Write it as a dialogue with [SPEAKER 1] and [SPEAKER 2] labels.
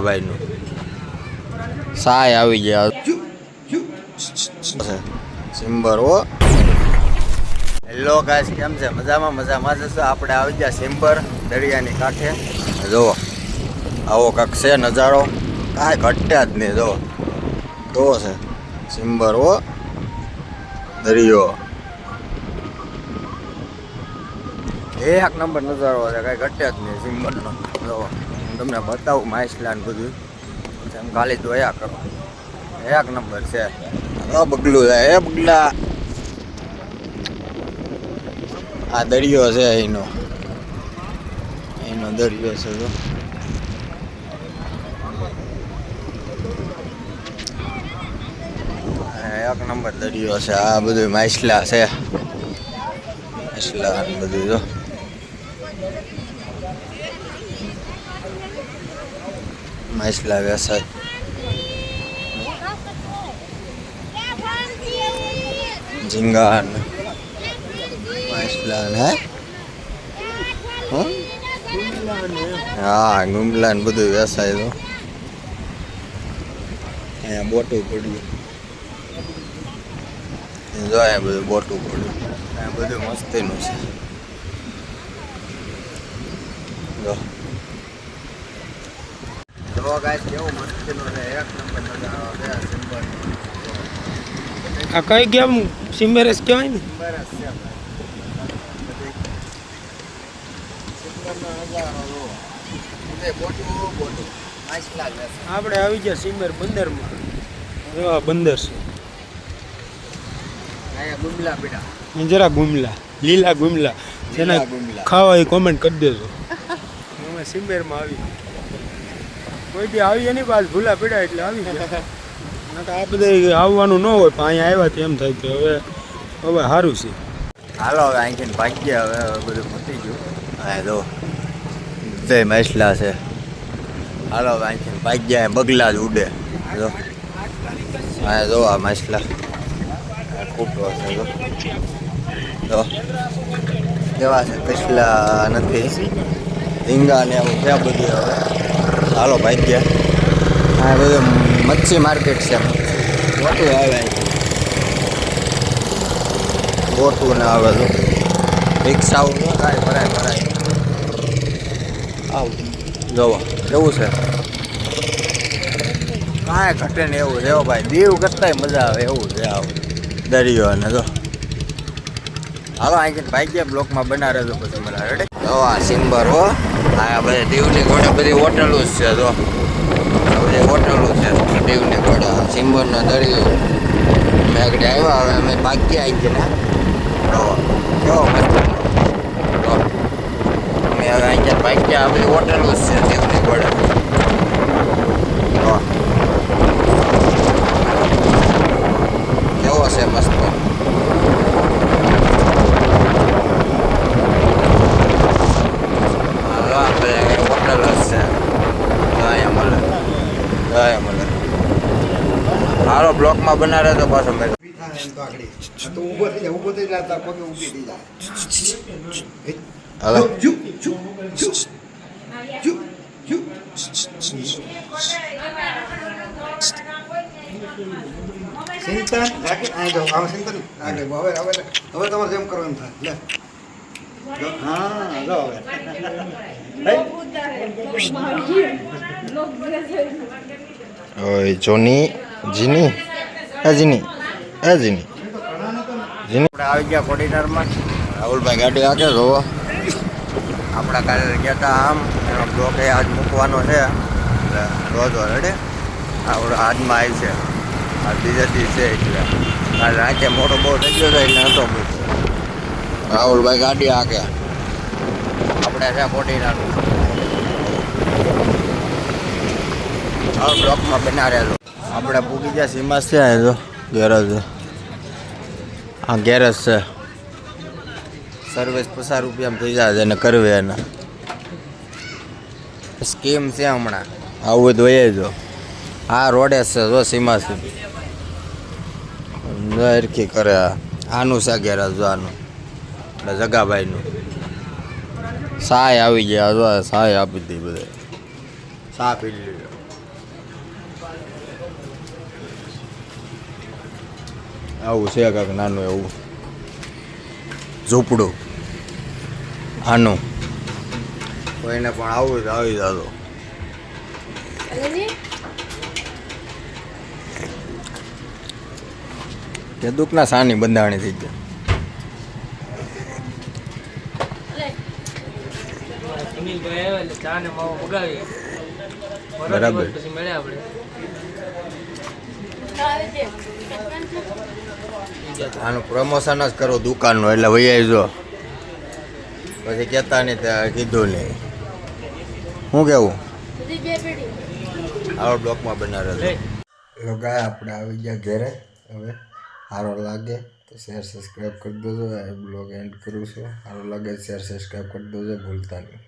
[SPEAKER 1] ભાઈનું. સાય આવી ગયા. સિમ્બર હો. હેલો કેમ છે? મજામાં મજામાં જશો આપણે આવી ગયા સિમ્બર દરિયાની કાંઠે. જુઓ. આવો કાંક છે નજારો. કાંઈ ઘટ્યા જ નહીં, જુઓ. કેવો છે. સિમ્બર હો. દરિયો. એક નંબર નજારો છે. કાંઈ ઘટ્યા જ નહીં સિમ્બરનો. જુઓ. તમને બતાવું માઇસલાન બધું. એમ ખાલી જોયા કરો. એક નંબર છે. આ બગલું છે, એ બગલા. આ દરિયો છે એનો. એનો દરિયો છે જો. એક નંબર દરિયો છે, આ બધું માછલા છે. માછલા બધું જો. માછલા વેસાય ઝીંગા ને માછલા હે હં? ગુમલા ને બધું વેસાય તો અહીંયા બોટું પડ્યું જો અહીંયા બધું બોટું પડ્યું અહીંયા બધું મસ્તીનું છે જો જો ગાઈસ કેવું મસ્તીનું છે એક નંબર નજારો છે સિમ્પલ
[SPEAKER 2] આ કઈ ગેમ? સિમ્બેરસ કહેવાય ને. આપણે આવી ગયા સિમ્બર બંદરમાં. આ બંદર છે. જરા ગુમલા લીલા ગુમલા. જેના
[SPEAKER 1] ગુમલા.
[SPEAKER 2] ખાવા એ કોમેન્ટ કરી દેજો. અમે સિમ્બેરમાં આવી. કોઈ બી આવી એની પાસે ભૂલા પીડા એટલે આવી ગયા. આ બધે આવવાનું ન હોય પણ અહીંયા આવ્યા તો એમ થાય કે હવે હવે સારું છે.
[SPEAKER 1] હાલો હવે અહીંથી ભાગ્ય હવે હવે બધું પતી ગયું. હા તો જય માછલા છે. હાલો હવે અહીંથી ભાગ્ય બગલા જ ઉડે. જો હા જો આ માછલા ખૂટો છે જો. જો. કેવા છે કસલા નથી. ઝીંગા ને એવું છે બધું હવે. હાલો ગયા હા બધું મચ્છી માર્કેટ છે. મોટું આવે બોટું ને આવે તો રિક્ષાઓ કાંઈ ભરાય ભરાય. આવ. જવા કેવું છે? કાંઈ ઘટે ને એવું છે. ભાઈ, દીવ કરતાંય મજા આવે એવું છે આવું. દરિયો અને જો. હાલો, અહીંથી ભાઈ ગયા, બ્લોકમાં બના રહેજો પછી મને રેડી જો આ સિમ્બર, હો. આ બધા દીવની ઘોડે બધી હોટલો જ છે, જો. બધી હોટલો છે, દીવની ઘોડા. સિમ્બરનો દરિયો. મેં આગળ આવ્યા, હવે અમે ભાગ્યા આવી ગયા. કેવો મસ્ત અમે હવે અહીંયા ભાગ્યા આ બધી હોટલો જ છે, દીવની ઘોડે તો કેવો છે મસ્ત હાલો આપણે હોટલ જ છે તો અહીંયા મળે તો અહીંયા મળે હાલો બ્લોકમાં બના રહે તો પાછો મેં
[SPEAKER 3] તો ઊભો થઈ જાય ઊભો થઈ જાય તાર પગે ઊભી થઈ જાય જુ જુ જુ જુ જુ ચિંતન રાખી આ જો આમાં ચિંતન આગળ હવે હવે હવે તમારે જેમ કરવાનું થાય લે. હા લો હવે.
[SPEAKER 1] ઓય જોની. જીની? એ જીની. એ જીની. જીની. આપણે આવી ગયા કોડિનારમાં. રાહુલભાઈ ગાડી આગે જોવો. આપણા કાલે ગયા હતા આમ. એનો બ્લોક એ આજ મૂકવાનો છે. એટલે રોજો રેડે આપણો હાથમાં આવી છે. આ બીજા દિવસે એટલે કાલે રાતે મોટો બહુ થઈ ગયો હતો એટલે નહોતો મૂક્યો. રાહુલભાઈ ગાડી આગે આપણે છે કોર્ડિનરનું આ બ્લોકમાં બના રહેલો આપણે પૂગી ગયા સીમા છે જો, ગેરેજ આ ગેરેજ છે. સર્વિસ પચાસ રૂપિયામાં થઈ જાય એને કરવે એને. સ્કીમ છે હમણાં. આવું તો એ જો. આ રોડે છે જો સીમા છે કરે. આનું છે ગેરેજ જો આનું. એટલે જગાભાઈનું. સહાય આવી ગયા જો સહાય આપી દી બધે. સા લીધો આવું છે કાંક નાનું એવું. ઝૂંપડું. આનું. કોઈને પણ આવું જ આવી જાતો કે દુઃખના સાની બંધાણી થઈ ગયા. બરાબર. આનું પ્રમોશન જ કરો દુકાનનું એટલે વૈયા જો. પછી કહેતા નહીં ત્યાં કીધું નહીં. શું કેવું? આવો બ્લોકમાં બનાવે
[SPEAKER 4] લે.
[SPEAKER 1] ગાય આપણે આવી ગયા ઘરે. હવે સારો લાગે તો શેર સબસ્ક્રાઈબ કરી દેજો. આ બ્લોગ એન્ડ કરું છું. સારો લાગે શેર સબસ્ક્રાઈબ કરી દેજો. ભૂલતા નહીં.